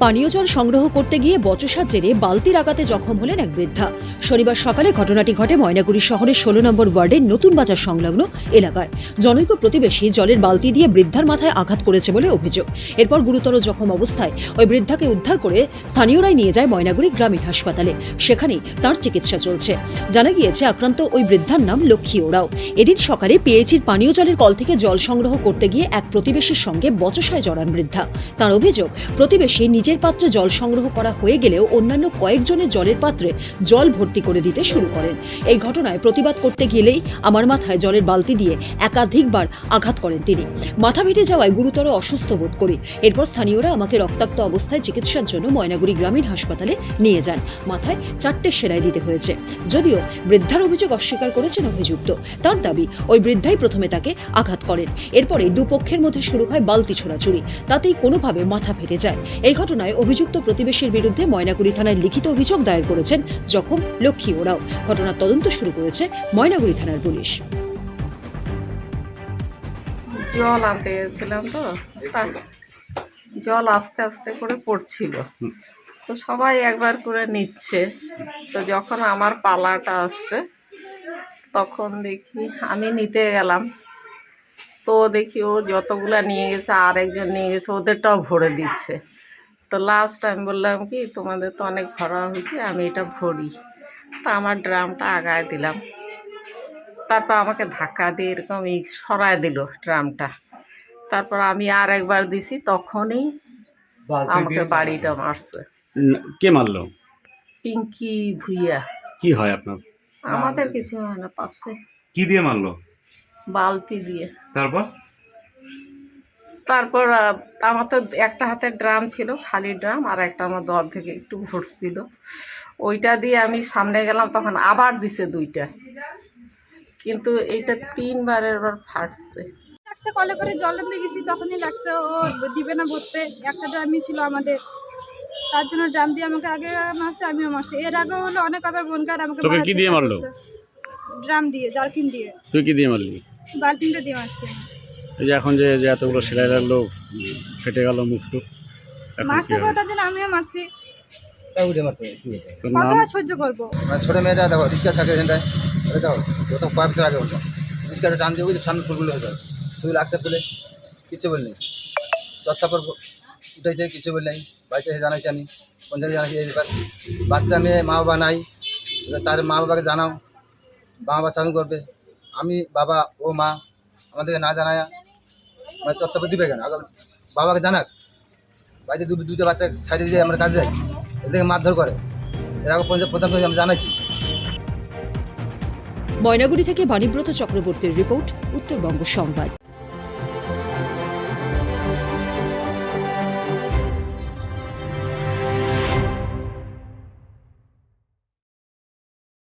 পানীয় জল সংগ্রহ করতে গিয়ে বচসার জেরে বালতির আঘাতে জখম হলেন এক বৃদ্ধা। শনিবার সকালে ঘটনাটি ঘটে ময়নাগুড়ি শহরের ষোলো নম্বর ওয়ার্ডের নতুন বাজার সংলগ্ন এলাকায়। জনৈক প্রতিবেশী জলের বালতি দিয়ে বৃদ্ধার মাথায় আঘাত করেছে বলে অভিযোগ। এরপর গুরুতর জখম অবস্থায় ওই বৃদ্ধাকে উদ্ধার করে স্থানীয়রাই নিয়ে যায় ময়নাগুড়ি গ্রামীণ হাসপাতালে। সেখানেই তার চিকিৎসা চলছে। জানা গিয়েছে, আক্রান্ত ওই বৃদ্ধার নাম লক্ষ্মী ওরাও। এদিন সকালে পিএইচির পানীয় জলের কল থেকে জল সংগ্রহ করতে গিয়ে এক প্রতিবেশীর সঙ্গে বচসায় জড়ান বৃদ্ধা। তার অভিযোগ, প্রতিবেশী নিজের পাত্রে জল সংগ্রহ করা হয়ে গেলেও অন্যান্য কয়েকজনের জলের পাত্রে জল ভর্তি করে দিতে শুরু করেন। এই ঘটনায় প্রতিবাদ করতে গেলেই আমার মাথায় জলের বালতি দিয়ে একাধিকবার আঘাত করেন তিনি। মাথা ফেটে যাওয়ায় গুরুতর অসুস্থ বোধ করি। এরপর স্থানীয়রা আমাকে রক্তাক্ত অবস্থায় চিকিৎসার জন্য ময়নাগুড়ি গ্রামীণ হাসপাতালে নিয়ে যান। মাথায় চারটে সেলাই দিতে হয়েছে। যদিও বৃদ্ধার অভিযোগ অস্বীকার করেছেন অভিযুক্ত। তার দাবি, ওই বৃদ্ধাই প্রথমে তাকে আঘাত করেন। এরপরে দুপক্ষের মধ্যে শুরু হয় বালতি ছোড়াছুড়ি তাতেই কোনোভাবে মাথা ফেটে যায়। এই ঘটনায় অভিযুক্ত প্রতিবেশীর বিরুদ্ধে ময়নাগুড়ি থানায় লিখিত অভিযোগ দায়ের করেছেন জখম লক্ষ্মী ওরাও। ঘটনার তদন্ত শুরু করেছে ময়নাগুড়ি থানার পুলিশ। জল আনতে গেছিলাম তো জল আস্তে আস্তে করে পড়ছিল। তো সবাই একবার করে নিচ্ছে। তো যখন আমার পালাটা আসছে, তখন দেখি আমি নিতে গেলাম। তো দেখি ও যতগুলা নিয়ে গেছে আর একজন নিয়ে গেছে, ওদেরটাও ভরে দিচ্ছে। তো লাস্ট আমি বললাম কি তোমাদের তো অনেক ভরা হয়েছে আমি এটা ভরি। তা আমার ড্রামটা আগায় দিলাম। তারপর আমাকে ধাক্কা দিয়ে এরকম এই সরায় দিল ড্রামটা। তারপর আমি আর একবার দিছি তখনই আমাকে বাড়িটা মারছে। কে মারলো? পিঙ্কি ভুইয়া। কি হয় আপনার? আমাদের কিছু হয় না পাশে। কি দিয়ে মারলো? বালতি দিয়ে। তারপর? তারপর আমার তো একটা হাতে ড্রাম ছিল খালি ড্রাম আর একটা আমার দর থেকে একটু ভরছিল ওইটা দিয়ে আমি সামনে গেলাম তখন আবার দিছে দুইটা। কিন্তু এইটা তিনবারের বার ফাটছে। লাগছে কলে করে জল আনতে গেছি তখনই লাগছে ও দিবে না ভরতে একটা ড্রামই ছিল আমাদের। তার জন্য ড্রাম দিয়ে আমাকে আগে মারছে আমিও মারছি। এর আগে হলো অনেক আবার বোনকার আমাকে তোকে কি দিয়ে মারলো? ড্রাম দিয়ে জারকিন দিয়ে। তুই কি দিয়ে মারলি? বাল্টিনটা দিয়ে মারছে এই যে এখন যে যে এতগুলো সেলাই লাগল ফেটে গেল মুখটু এখন কি মারতে হবে? হবে আমিও মারছি। তাই উঠে মারছে কি হতো? তোর কত নাম? আর সহ্য করব? মানে ছোটো মেয়েটা দেখো রিক্সা থাকে এখানটায় ওটা দেখো যত কয়েক বছর আগে ওটা রিক্সাটা টান দিয়ে সামনে ফুলগুলো হয়ে লাগছে বলিনি চত্তাপর উঠেছে কিছু বলি নাই। বাড়িতে এসে জানাইছি আমি পঞ্চায়েতে জানাইছি এই ব্যাপার। বাচ্চা মেয়ে মা বাবা নাই এবার তার মা বাবাকে জানাও মা বাবা স্বামী করবে। আমি বাবা ও মা আমাদেরকে না জানায় মানে চত্তাপর দিবে কেন? আগে বাবাকে জানাক। বাড়িতে দুটো দুটো বাচ্চা ছাড়িয়ে দিয়ে আমরা কাজে যাই। এদেরকে মারধর করে। এর আগে পঞ্চায়েত প্রধান আমি জানাইছি। ময়নাগুড়ি থেকে বাণীব্রত চক্রবর্তীর রিপোর্ট, উত্তরবঙ্গ সংবাদ।